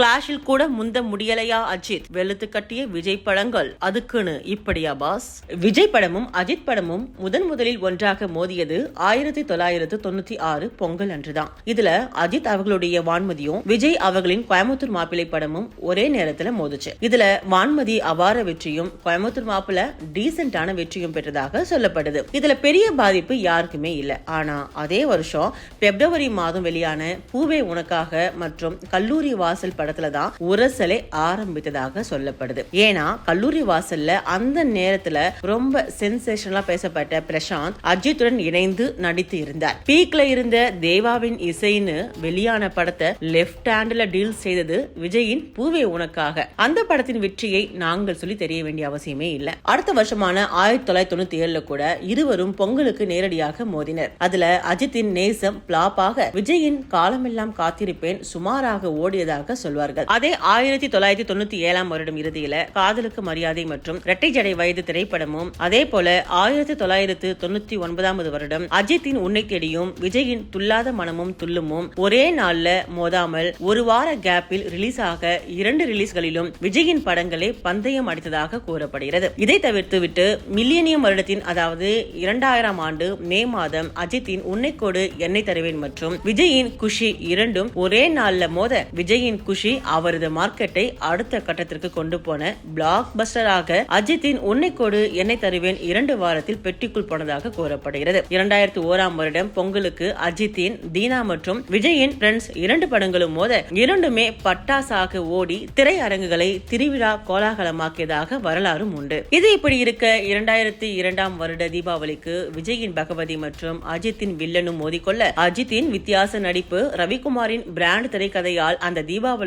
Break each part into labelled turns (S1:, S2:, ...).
S1: கிளாஷில் கூட முந்த முடியலையா அஜித்? வெளுத்து கட்டிய விஜய் படங்கள். அதுக்குன்னு இப்படியா பாஸ்? விஜய் படமும் அஜித் படமும் முதன் முதலில் ஒன்றாக மோதியது ஆயிரத்தி தொள்ளாயிரத்து தொண்ணூத்தி ஆறு பொங்கல் அன்றுதான். இதுல அஜித் அவர்களுடைய வான்மதியும் விஜய் அவர்களின் கோயம்புத்தூர் மாப்பிள்ளை படமும் ஒரே நேரத்துல மோதுச்சு. இதுல வான்மதி அபார வெற்றியும் கோயம்புத்தூர் மாப்பிள்ள டீசென்டான வெற்றியும் பெற்றதாக சொல்லப்படுது. இதுல பெரிய பாதிப்பு யாருக்குமே இல்ல. ஆனா அதே வருஷம் பிப்ரவரி மாதம் வெளியான பூவே உனக்காக மற்றும் கல்லூரி வாசல் படத்துல தான் உரசலை ஆரம்பித்ததாக சொல்லப்படுது. ஏன்னா கல்லூரி வாசல்ல அந்த நேரத்துல ரொம்ப சென்சேஷனலா பேசப்பட்ட பிரசாந்த் அஜித்துடன் இணைந்து நடித்து இருந்தார். பீக்ல இருந்த தேவாவின் இசைன்னு வெளியான படத்தை லெப்ட் ஹேண்ட்ல டீல் செய்தது விஜயின் பூவே உனக்காக. அந்த படத்தின் வெற்றியை நாங்கள் சொல்லி தெரிய வேண்டிய அவசியமே இல்ல. அடுத்த வருஷமான ஆயிரத்தி தொள்ளாயிரத்தி தொண்ணூத்தி ஏழுல கூட இருவரும் பொங்கலுக்கு நேரடியாக மோதினர். அதுல அஜித்தின் நேசம் பிளாப்பாக விஜயின் காலமெல்லாம் காத்திருப்பேன் சுமாராக ஓடியதாக சொல்ல சொல்வார்கள். அதே ஆயிரத்தி தொள்ளாயிரத்தி தொண்ணூத்தி ஏழாம் வருடம் இறுதியில காதலுக்கு மரியாதை மற்றும் இரட்டை ஜடை வயது திரைப்படமும் அதே போல ஆயிரத்தி தொள்ளாயிரத்து தொண்ணூத்தி ஒன்பதாவது வருடம் அஜித்தின் உன்னை தேடியும் விஜயின் துல்லாத மனமும் துல்லுமும் ஒரே நாள்ல மோதாமல் ஒரு வார கேப்பில் ரிலீஸ் ஆக இரண்டு ரிலீஸ்களிலும் விஜயின் படங்களே பந்தயம் அடித்ததாக கூறப்படுகிறது. இதை தவிர்த்து விட்டு மில்லியனியம் வருடத்தின் அதாவது இரண்டாயிரம் ஆண்டு மே மாதம் அஜித்தின் உன்னைக்கோடு எண்ணெய் தருவேன் மற்றும் விஜயின் குஷி இரண்டும் ஒரே நாள்ல மோத விஜயின் குஷி அவரது மார்க்கெட்டை அடுத்த கட்டத்திற்கு கொண்டு போன பிளாக் பஸ்டராக அஜித்தின் உன்னைக்கோ என்னை தருவேன் இரண்டு வாரத்தில் பெட்டிக்குள் போனதாக கூறப்படுகிறது. இரண்டாயிரத்தி ஓராம் வருடம் பொங்கலுக்கு அஜித்தின் தீனா மற்றும் விஜயின் ஃப்ரெண்ட்ஸ் இரண்டு படங்களும் மோத இரண்டுமே பட்டாசாக ஓடி திரையரங்குகளை திருவிழா கோலாகலமாக்கியதாக வரலாறும் உண்டு. இது இப்படி இருக்க இரண்டாயிரத்தி இரண்டாம் வருட தீபாவளிக்கு விஜயின் பகவதி மற்றும் அஜித்தின் வில்லனும் மோதிக்கொள்ள அஜித்தின் வித்தியாச நடிப்பு ரவிக்குமாரின் பிராண்ட் திரைக்கதையால் அந்த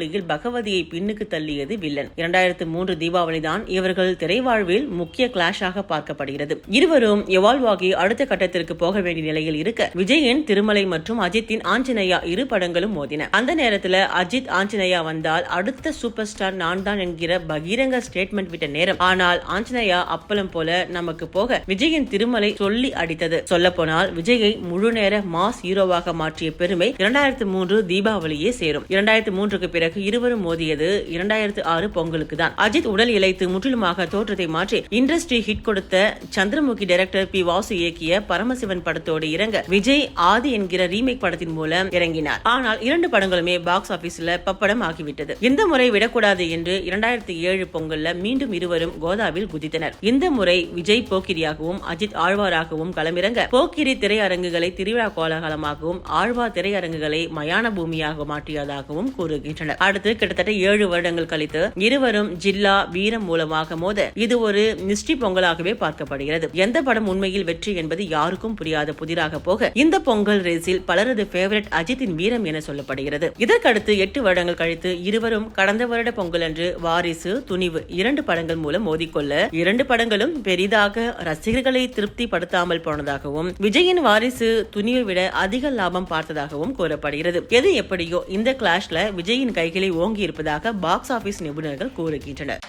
S1: தீபாவளியில் பகவதியை பின்னுக்கு தள்ளியது வில்லன். இரண்டாயிரத்து மூன்று தீபாவளி தான் இவர்கள் திரைவாழ்வில் முக்கிய கிளாஷாக பார்க்கப்படுகிறது. இருவரும் எவால்வாகி அடுத்த கட்டத்திற்கு போக வேண்டிய நிலையில் இருக்க விஜயின் திருமலை மற்றும் அஜித்தின் ஆஞ்சநேயா இரு படங்களும் மோதின. அந்த நேரத்துல அஜித் ஆஞ்சநேயா வந்தால் அடுத்த சூப்பர் ஸ்டார் நான் தான் என்கிற பகிரங்க ஸ்டேட்மெண்ட் விட்ட நேரம். ஆனால் ஆஞ்சநேயா அப்பளம் போல நமக்கு போக விஜயின் திருமலை சொல்லி அடித்தது. சொல்ல போனால் விஜயை முழு நேர மாஸ் ஹீரோவாக மாற்றிய பெருமை இரண்டாயிரத்து மூன்று தீபாவளியே சேரும். இரண்டாயிரத்து மூன்றுக்கு பிறகு இருவரும் மோதியது இரண்டாயிரத்து ஆறு பொங்கலுக்கு தான் அஜித் உடல் இழைத்து முற்றிலுமாக தோற்றத்தை மாற்றி இண்டஸ்ட்ரி ஹிட் கொடுத்த சந்திரமுகி டைரக்டர் பி வாசு இயக்கிய பரமசிவன் படத்தோடு இறங்க விஜய் ஆதி என்கிற ரீமேக் படத்தின் மூலம் இறங்கினார். ஆனால் இரண்டு படங்களுமே பாக்ஸ் ஆபீஸ்ல பப்படம் ஆகிவிட்டது. இந்த முறை விடக்கூடாது என்று இரண்டாயிரத்தி ஏழு பொங்கல்ல மீண்டும் இருவரும் கோதாவில் குதித்தனர். இந்த முறை விஜய் போக்கிரியாகவும் அஜித் ஆழ்வாராகவும் களமிறங்க போக்கிரி திரையரங்குகளை திருவிழா கோலாகலமாகவும் ஆழ்வார் திரையரங்குகளை மயான பூமியாக மாற்றியதாகவும் கூறுகின்றனர். அடுத்து கிட்டத்தட்ட ஏழு வருடங்கள் கழித்து இருவரும் ஜில்லா வீரம் மூலமாக மோத இது ஒரு மிஸ்ட்ரி பொங்கலாகவே பார்க்கப்படுகிறது. எந்த படம் உண்மையில் வெற்றி என்பது யாருக்கும் புரியாத புதிராக போக இந்த பொங்கல் ரேஸில் பலரது ஃபேவரட் அஜித்தின் வீரம் என சொல்லப்படுகிறது. இதற்கடுத்து எட்டு வருடங்கள் கழித்து இருவரும் கடந்த வருட பொங்கல் அன்று வாரிசு துணிவு இரண்டு படங்கள் மூலம் மோதிக்கொள்ள இரண்டு படங்களும் பெரிதாக ரசிகர்களை திருப்திப்படுத்தாமல் போனதாகவும் விஜயின் வாரிசு துணிவை விட அதிக லாபம் பார்த்ததாகவும் கூறப்படுகிறது. எது எப்படியோ இந்த கிளாஷ்ல விஜயின் கைகளை ஓங்கியிருப்பதாக பாக்ஸ் ஆபீஸ் நிபுணர்கள் கூறுகின்றனர்.